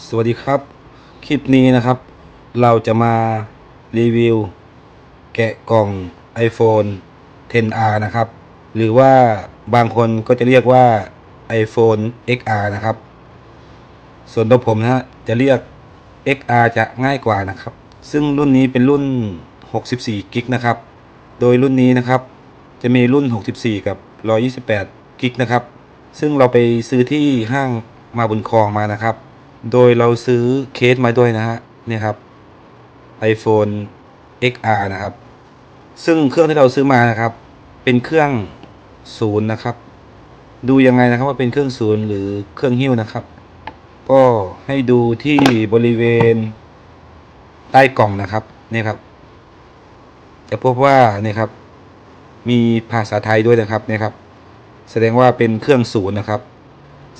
สวัสดีครับ คลิปนี้นะครับ เราจะมารีวิว แกะกล่อง iPhone 10R นะครับ หรือว่าบางคนก็จะเรียกว่า iPhone XR นะครับ ส่วนตัวผมนะจะเรียก XR จะง่ายกว่านะครับ ซึ่งรุ่นนี้เป็นรุ่น 64 กิกนะครับ โดยรุ่นนี้นะครับ จะมีรุ่น 64 กับ 128 กิกนะครับ ซึ่งเราไปซื้อที่ห้างมาบุญครองมานะครับ โดยเราซื้อเคสมาด้วยนะฮะเนี่ยครับ iPhone XR นะครับ ซึ่งเครื่องที่เราซื้อมานะครับ เป็นเครื่องศูนย์นะครับ ดูยังไงนะครับว่าเป็นเครื่องศูนย์หรือเครื่องหิ้วนะครับ ก็ให้ดูที่บริเวณใต้กล่องนะครับเนี่ยครับ จะพบว่าเนี่ยครับ มีภาษาไทยด้วยนะครับเนี่ยครับ แสดงว่าเป็นเครื่องศูนย์นะครับ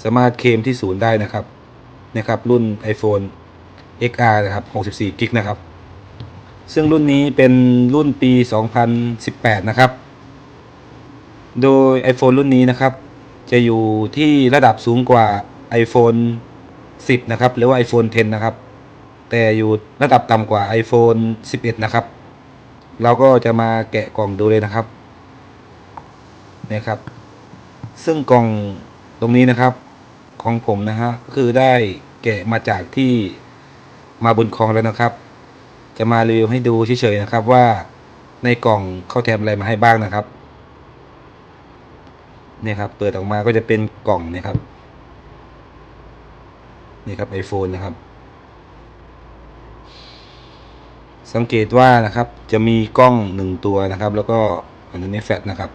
สามารถเคลมที่ศูนย์ได้นะครับ นะครับรุ่น iPhone XR นะครับ64กิกนะครับ ซึ่งรุ่นนี้เป็นรุ่นปี 2018 นะครับ โดย iPhone รุ่นนี้นะครับ จะอยู่ที่ระดับสูงกว่า iPhone 10 นะครับ หรือว่า iPhone 10 นะครับ แต่อยู่ระดับต่ำกว่า iPhone 11 นะครับ เราก็จะมาแกะกล่องดูเลยนะครับนี่ยครับ ซึ่งกล่องตรงนี้นะครับ ของผมนะฮะคือได้แกะมาจากที่มาบนคลองแล้วนะครับ จะมารีวิวให้ดูเฉยๆนะครับว่าในกล่องเขาแถมอะไรมาให้บ้างนะครับเนี่ยครับ เปิดออกมาก็จะเป็นกล่องเนี่ยครับ นี่ครับ iPhone นะครับ สังเกตว่านะครับ จะมีกล้องหนึ่งตัวนะครับ แล้วก็อันนี้แฟลชนะครับ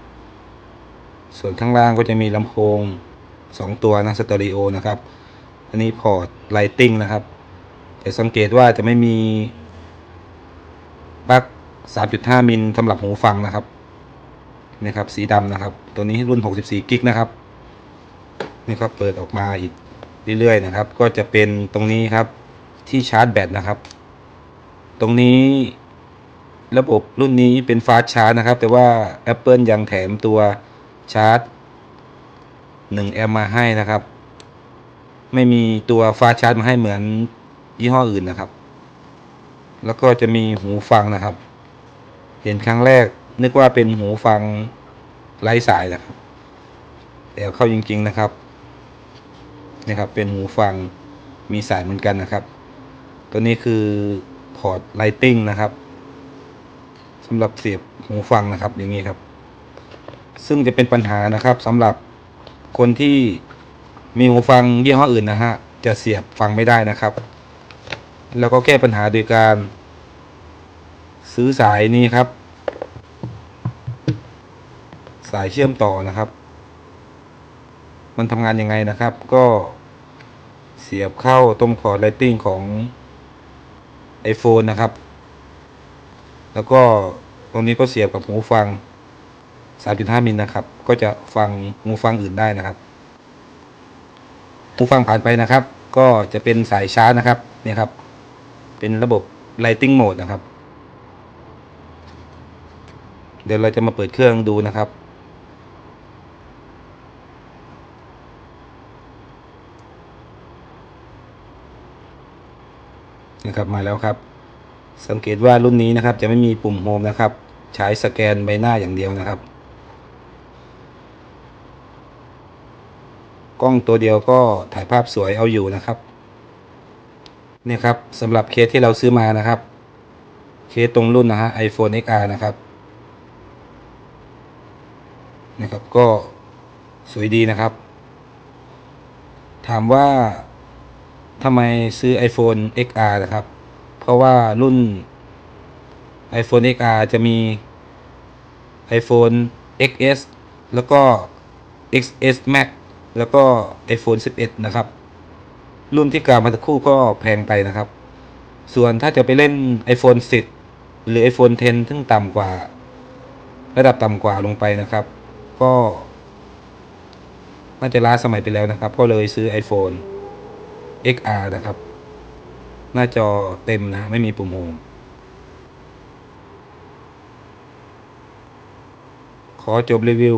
ส่วนข้างล่างก็จะมีลำโพง สองตัวนะสเตอริโอนะครับ อันนี้พอร์ตไลติงนะครับ จะสังเกตว่าจะไม่มีปลั๊ก3.5 มิลสำหรับหูฟังนะครับนี่ครับสีดำนะครับ ตัวนี้รุ่น 64 กิกนะครับ นี่ก็เปิดออกมาอีกเรื่อยๆนะครับ ก็จะเป็นตรงนี้ครับที่ชาร์จแบตนะครับ ตรงนี้ระบบรุ่นนี้เป็นฟาสชาร์จนะครับ แต่ว่า Apple ยังแถมตัวชาร์จ 1แอมมาให้นะครับ ไม่มีตัวฟาชาร์จมาให้เหมือนยี่ห้ออื่นนะครับ แล้วก็จะมีหูฟังนะครับ เห็นครั้งแรกนึกว่าเป็นหูฟังไร้สายนะครับ แต่เข้าจริง ๆนะครับนี่ครับเป็นหูฟังมีสายเหมือนกันนะครับ ตัวนี้คือพอร์ตไลติงนะครับสำหรับเสียบหูฟังนะครับอย่างนี้ครับ ซึ่งจะเป็นปัญหานะครับสำหรับ คนที่มีหูฟังยี่ห้ออื่นนะฮะ จะเสียบฟังไม่ได้นะครับ แล้วก็แก้ปัญหาโดยการ ซื้อสายนี้ครับ สายเชื่อมต่อนะครับ มันทำงานยังไงนะครับ ก็เสียบเข้าตรงพอร์ตไลติ้งของ iPhone นะครับ แล้วก็ตรงนี้ก็เสียบกับหูฟัง 3.5 มิลนะครับ ก็จะฟังหูฟังอื่นได้นะครับหูฟังผ่านไปนะครับ ก็จะเป็นสายชาร์จนะครับเนี่ยครับ เป็นระบบ Lighting Mode นะครับ เดี๋ยวเราจะมาเปิดเครื่องดูนะครับนะครับมาแล้วครับ สังเกตว่ารุ่นนี้นะครับจะไม่มีปุ่มโฮมนะครับ ใช้สแกนใบหน้าอย่างเดียวนะครับ กล้องตัวเดียวก็ถ่ายภาพสวยเอาอยู่นะครับเนี่ยครับสำหรับเคสที่เราซื้อมานะครับ เคสตรงรุ่นนะฮะ iPhone XR นะครับนะครับก็สวยดีนะครับ ถามว่าทำไมซื้อ iPhone XR นะครับ เพราะว่ารุ่น iPhone XR จะมี iPhone XS แล้วก็ XS Max แล้วก็ iPhone 11 นะครับ รุ่นที่กล่าวมาสักครู่ก็แพงไปนะครับ ส่วนถ้าจะไปเล่น iPhone 10 หรือ iPhone 10 ซึ่งต่ำกว่า ระดับต่ำกว่าลงไปนะครับ ก็น่าจะล้าสมัยไปแล้วนะครับ ก็เลยซื้อ iPhone XR นะครับ หน้าจอเต็มนะ ไม่มีปุ่มโฮมขอจบรีวิว